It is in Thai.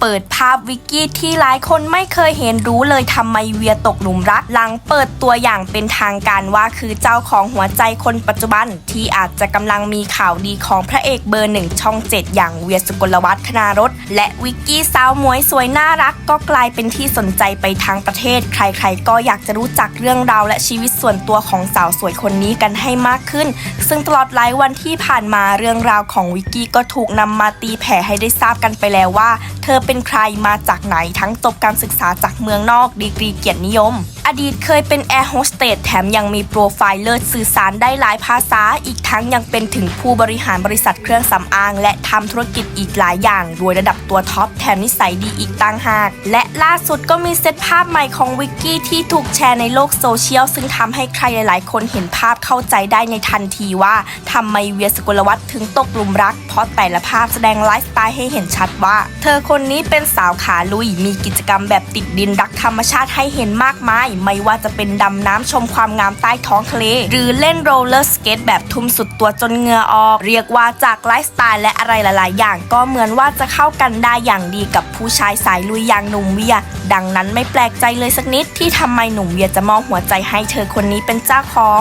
เปิดภาพวิกกี้ที่หลายคนไม่เคยเห็นรู้เลยทำไมเวียตกหลุมรัก หลังเปิดตัวอย่างเป็นทางการว่าคือเจ้าของหัวใจคนปัจจุบัน ที่อาจจะกำลังมีข่าวดีของพระเอกเบอร์หนึ่งช่องเจ็ดอย่างเวียสุกลวัฒน์คณารถและวิกกี้สาวมวยสวยน่ารัก ก็กลายเป็นที่สนใจไปทางประเทศ ใครๆ ก็อยากจะรู้จักเรื่องราวและชีวิตส่วนตัวของสาวสวยคนนี้กันให้มากขึ้น ซึ่งตลอดหลายวันที่ผ่านมาเรื่องราวของวิกกี้ก็ถูกนำมาตีแผ่ให้ได้ทราบกันไปแล้วว่า เธอเป็นใครมาจากไหนทั้งจบการศึกษาจากเมืองนอกดีกรีเกียรตินิยม อดีตเคยเป็นแอร์โฮสเตสแถมยังมีโปรไฟล์เลิศสื่อสารได้หลายภาษา อีกทั้งยังเป็นถึงผู้บริหารบริษัทเครื่องสำอาง และทำธุรกิจอีกหลายอย่างรวยระดับตัวท็อปแถมนิสัยดีอีกต่างหาก และล่าสุดก็มีเซตภาพใหม่ของวิกกี้ที่ถูกแชร์ในโลกโซเชียลซึ่งทำให้ใครหลาย ๆ คนเห็นภาพเข้าใจได้ในทันทีว่าทำไมเวียสกุลวัฒน์ถึงตกหลุมรัก เพราะแต่ละภาพแสดงไลฟ์สไตล์ให้เห็นชัดว่า เธอคนนี้นี้เป็นสาวขาลุย มีกิจกรรมแบบติดดินรักธรรมชาติให้เห็นมากมาย ไม่ว่าจะเป็นดำน้ำชมความงามใต้ท้องทะเล หรือเล่นโรลเลอร์สเกตแบบทุ่มสุดตัวจนเหงื่อออก เรียกว่าจากไลฟ์สไตล์และอะไรหลาย ๆ อย่างก็เหมือนว่าจะเข้ากันได้อย่างดีกับผู้ชายสายลุยอย่างหนุ่มเวีย ดังนั้นไม่แปลกใจเลยสักนิดที่ทำไมหนุ่มเวียจะมองหัวใจให้เธอคนนี้เป็นเจ้าของ